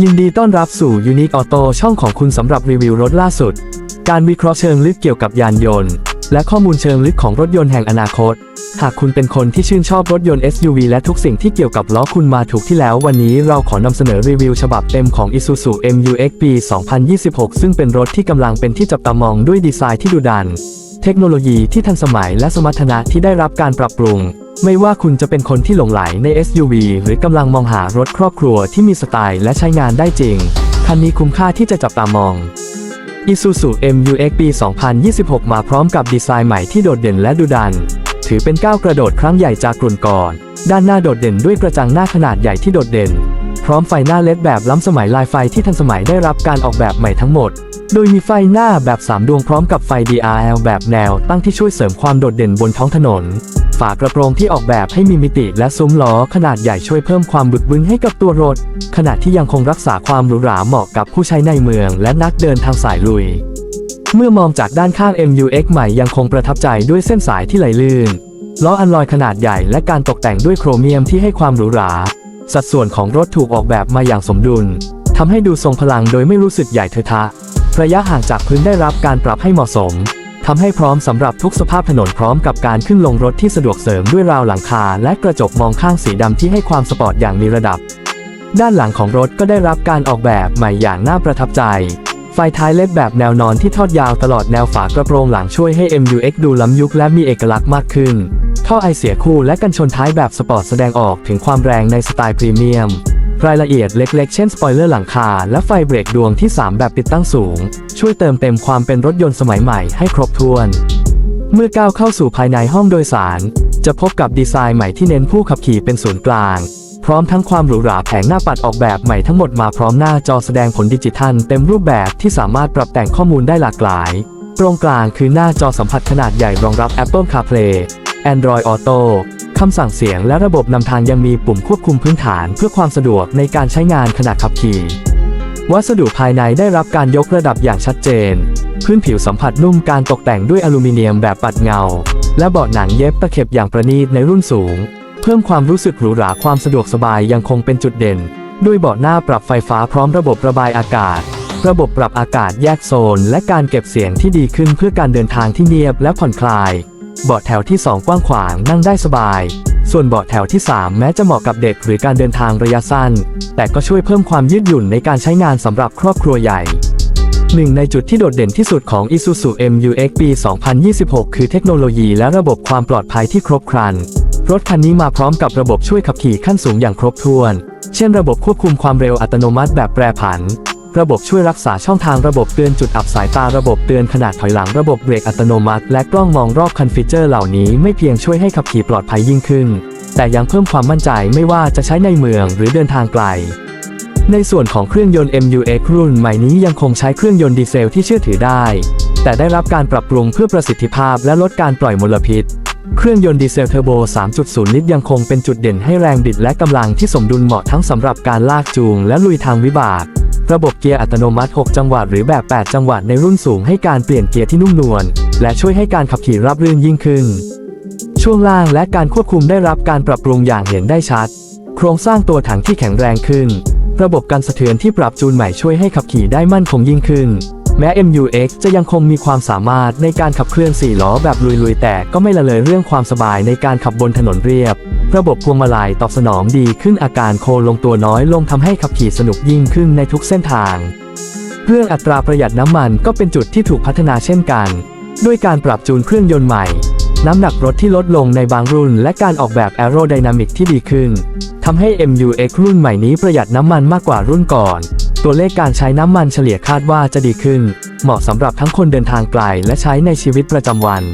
ยินดีต้อนรับสู่ Unique Auto ช่องของคุณสำหรับรีวิวรถล่าสุด การวิเคราะห์เชิงลึกเกี่ยวกับยานยนต์ และข้อมูลเชิงลึกของรถยนต์แห่งอนาคต หากคุณเป็นคนที่ชื่นชอบรถยนต์ SUV และทุกสิ่งที่เกี่ยวกับล้อคุณมาถูกที่แล้ว วันนี้เราขอนำเสนอรีวิวฉบับเต็มของ Isuzu MU-X ปี 2026 ซึ่งเป็นรถที่กำลังเป็นที่จับตามองด้วยดีไซน์ที่ดุดัน เทคโนโลยีที่ทันสมัยและสมรรถนะที่ได้รับการปรับปรุง ไม่ว่าคุณจะเป็นคนที่หลงไหลใน SUV หรือกำลังมองหารถครอบครัวที่มีสไตล์และใช้งานได้จริง คันนี้คุ้มค่าที่จะจับตามอง Isuzu MU-X ปี 2026 มาพร้อมกับดีไซน์ใหม่ที่โดดเด่นและดุดัน ถือเป็นก้าวกระโดดครั้งใหญ่จากกลุ่นก่อน ด้านหน้าโดดเด่นด้วยกระจังหน้าขนาดใหญ่ที่โดดเด่น พร้อมไฟหน้าเลดแบบล้ำสมัยลายไฟที่ทันสมัยได้รับการออกแบบใหม่ทั้งหมด โดยมีไฟหน้าแบบ 3 ดวงพร้อมกับไฟ DRL แบบแนวตั้งที่ช่วยเสริมความโดดเด่นบนท้องถนน ฝากระโปรงที่ออกแบบให้มีมิติและซุ้มล้อขนาดใหญ่ช่วยเพิ่มความบึกบึนให้กับตัวรถ ขณะที่ยังคงรักษาความหรูหราเหมาะกับผู้ใช้ในเมืองและนักเดินทางสายลุย เมื่อมองจากด้านข้าง MUX ใหม่ยังคงประทับใจด้วยเส้นสายที่ไหลลื่น ล้ออันลอยขนาดใหญ่และการตกแต่งด้วยโครเมียมที่ให้ความหรูหรา สัดส่วนของรถถูกออกแบบมาอย่างสมดุลทำให้ดูทรงพลังโดยไม่รู้สึกใหญ่เทอะทะ ระยะห่างจากพื้นได้รับการปรับให้เหมาะสม ทำให้พร้อมสำหรับทุกสภาพถนนพร้อมกับการขึ้นลงรถที่สะดวกเสริมด้วยราวหลังคา และกระจกมองข้างสีดำที่ให้ความสปอร์ตอย่างมีระดับ ด้านหลังของรถก็ได้รับการออกแบบใหม่อย่างน่าประทับใจ ไฟท้ายเล็ดแบบแนวนอนที่ทอดยาวตลอดแนวฝากระโปรงหลังช่วยให้ MUX ดูล้ำยุคและมีเอกลักษณ์มากขึ้น ท่อไอเสียคู่และกันชนท้ายแบบสปอร์ตแสดงออกถึงความแรงในสไตล์พรีเมียม รายละเอียดเล็กๆ เช่นสปอยเลอร์หลังคา และไฟเบรกดวงที่ 3 แบบติดตั้งสูง ช่วยเติมเต็มความเป็นรถยนต์สมัยใหม่ให้ครบถ้วน เมื่อก้าวเข้าสู่ภายในห้องโดยสาร จะพบกับดีไซน์ใหม่ที่เน้นผู้ขับขี่เป็นศูนย์กลาง พร้อมทั้งความหรูหราแผงหน้าปัดออกแบบใหม่ทั้งหมดมาพร้อมหน้าจอแสดงผลดิจิทัล เต็มรูปแบบที่สามารถปรับแต่งข้อมูลได้หลากหลาย ตรงกลางคือหน้าจอสัมผัสขนาดใหญ่รองรับ Apple CarPlay Android Auto คำสั่งเสียงและระบบนำทางยังมีปุ่มควบคุมพื้นฐานเพื่อความสะดวกในการใช้งานขณะขับขี่ วัสดุภายในได้รับการยกระดับอย่างชัดเจน พื้นผิวสัมผัสนุ่มการตกแต่งด้วยอลูมิเนียมแบบปัดเงา และเบาะหนังเย็บตะเข็บอย่างประณีตในรุ่นสูง เพิ่มความรู้สึกหรูหราความสะดวกสบายยังคงเป็นจุดเด่น ด้วยเบาะหน้าปรับไฟฟ้าพร้อมระบบระบายอากาศ ระบบปรับอากาศแยกโซน และการเก็บเสียงที่ดีขึ้นเพื่อการเดินทางที่เงียบและผ่อนคลาย เบาะแถวที่ 2 กว้างขวางนั่งได้สบาย ส่วนเบาะแถวที่ 3 แม้จะเหมาะกับเด็กหรือการเดินทางระยะสั้น แต่ก็ช่วยเพิ่มความยืดหยุ่นในการใช้งานสำหรับครอบครัวใหญ่หนึ่งในจุดที่โดดเด่นที่สุดของ Isuzu MU-X ปี 2026 คือเทคโนโลยีและระบบความปลอดภัยที่ครบครัน รถคันนี้มาพร้อมกับระบบช่วยขับขี่ขั้นสูงอย่างครบถ้วน เช่นระบบควบคุมความเร็วอัตโนมัติแบบแปรผัน ระบบช่วยรักษาช่องทางระบบเตือนจุดอับสายตาระบบเตือนขนาดถอยหลังระบบเบรกอัตโนมัติ และกล้องมองรอบคันฟีเจอร์เหล่านี้ไม่เพียงช่วยให้ขับขี่ปลอดภัยยิ่งขึ้น แต่ยังเพิ่มความมั่นใจไม่ว่าจะใช้ในเมืองหรือเดินทางไกล ในส่วนของเครื่องยนต์ MU-X รุ่นใหม่นี้ยังคงใช้เครื่องยนต์ดีเซลที่เชื่อถือได้ แต่ได้รับการปรับปรุงเพื่อประสิทธิภาพและลดการปล่อยมลพิษเครื่องยนต์ดีเซลเทอร์โบ 3.0 ลิตรยังคงเป็นจุดเด่นให้แรงบิดและกำลังที่สมดุลเหมาะทั้งสำหรับการลากจูงและลุยทางวิบาก ระบบเกียร์อัตโนมัติ 6 จังหวะหรือแบบ 8 จังหวะในรุ่นสูงให้การเปลี่ยนเกียร์ที่นุ่มนวล และช่วยให้การขับขี่ราบรื่นยิ่งขึ้น ช่วงล่างและการควบคุมได้รับการปรับปรุงอย่างเห็นได้ชัด โครงสร้างตัวถังที่แข็งแรงขึ้น ระบบการสะเทือนที่ปรับจูนใหม่ช่วยให้ขับขี่ได้มั่นคงยิ่งขึ้น แม้ MUX จะยังคงมีความสามารถในการขับเคลื่อน4ล้อแบบลุยๆ แต่ก็ไม่ละเลยเรื่องความสบายในการขับบนถนนเรียบ ระบบพวงมาลัยตอบสนองดีขึ้นอาการโคลงตัวน้อยลงทำให้ขับขี่สนุกยิ่งขึ้นในทุกเส้นทาง เรื่องอัตราประหยัดน้ำมันก็เป็นจุดที่ถูกพัฒนาเช่นกัน ด้วยการปรับจูนเครื่องยนต์ใหม่ น้ำหนักรถที่ลดลงในบางรุ่น และการออกแบบแอโรไดนามิกที่ดีขึ้นทำให้ MUX รุ่นใหม่นี้ประหยัดน้ำมันมากกว่ารุ่นก่อน ตัวเลขการใช้น้ำมันเฉลี่ยคาดว่าจะดีขึ้น เหมาะสำหรับทั้งคนเดินทางไกลและใช้ในชีวิตประจำวัน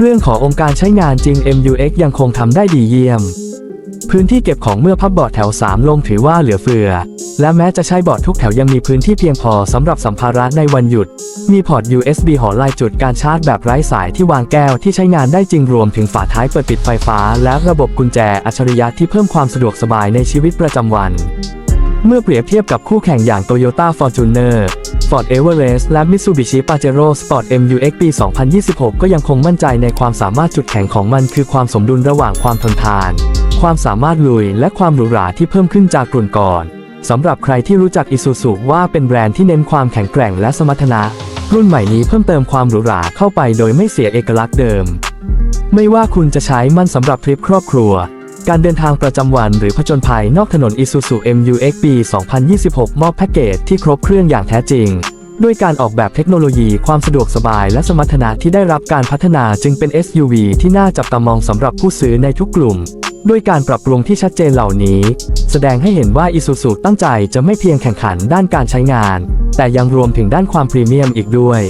เรื่องขององค์การใช้งานจริง MUX ยังคงทำได้ดีเยี่ยม พื้นที่เก็บของเมื่อพับเบาะแถว 3 ลงถือว่าเหลือเฟือ และแม้จะใช้เบาะทุกแถวยังมีพื้นที่เพียงพอสำหรับสัมภาระในวันหยุด มีพอร์ต USB หอลายจุดการชาร์จแบบไร้สายที่วางแก้วที่ใช้งานได้จริงรวมถึงฝาท้ายเปิดปิดไฟฟ้า และระบบกุญแจอัจฉริยะที่เพิ่มความสะดวกสบายในชีวิตประจำวัน เมื่อเปรียบเทียบกับคู่แข่งอย่าง Toyota Fortuner Ford Everest และ Mitsubishi Pajero Sport MU-X ปี 2026 ก็ยังคงมั่นใจในความสามารถจุดแข็งของมันคือความสมดุลระหว่างความทนทาน ความสามารถลุยและความหรูหราที่เพิ่มขึ้นจากกลุ่นก่อนสำหรับใครที่รู้จัก Isuzu ว่าเป็นแบรนด์ที่เน้นความแข็งแกร่งและสมรรถนะ รุ่นใหม่นี้เพิ่มเติมความหรูหราเข้าไปโดยไม่เสียเอกลักษณ์เดิม ไม่ว่าคุณจะใช้มันสำหรับทริปครอบครัว การเดินทางประจำวันหรือผจญภัยนอกถนน Isuzu MU-X ปี 2026 มอบแพ็กเกจที่ครบเครื่องอย่างแท้จริง ด้วยการออกแบบเทคโนโลยีความสะดวกสบายและสมรรถนะที่ได้รับการพัฒนาจึงเป็น SUV ที่น่าจับตามองสำหรับผู้ซื้อในทุกกลุ่ม ด้วยการปรับปรุงที่ชัดเจนเหล่านี้ แสดงให้เห็นว่า Isuzu ตั้งใจจะไม่เพียงแข่งขันด้านการใช้งาน แต่ยังรวมถึงด้านความพรีเมียมอีกด้วย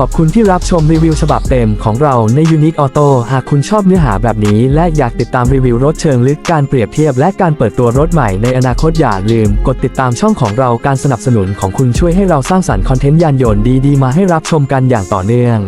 ขอบคุณที่รับชมรีวิวฉบับเต็มของเราใน Unique Auto หากคุณชอบเนื้อหาแบบนี้ และอยากติดตามรีวิวรถเชิงลึกการเปรียบเทียบและการเปิดตัวรถใหม่ในอนาคตอย่าลืม กดติดตามช่องของเราการสนับสนุนของคุณช่วยให้เราสร้างสรรค์คอนเทนต์ยานยนต์ดีๆ มาให้รับชมกันอย่างต่อเนื่อง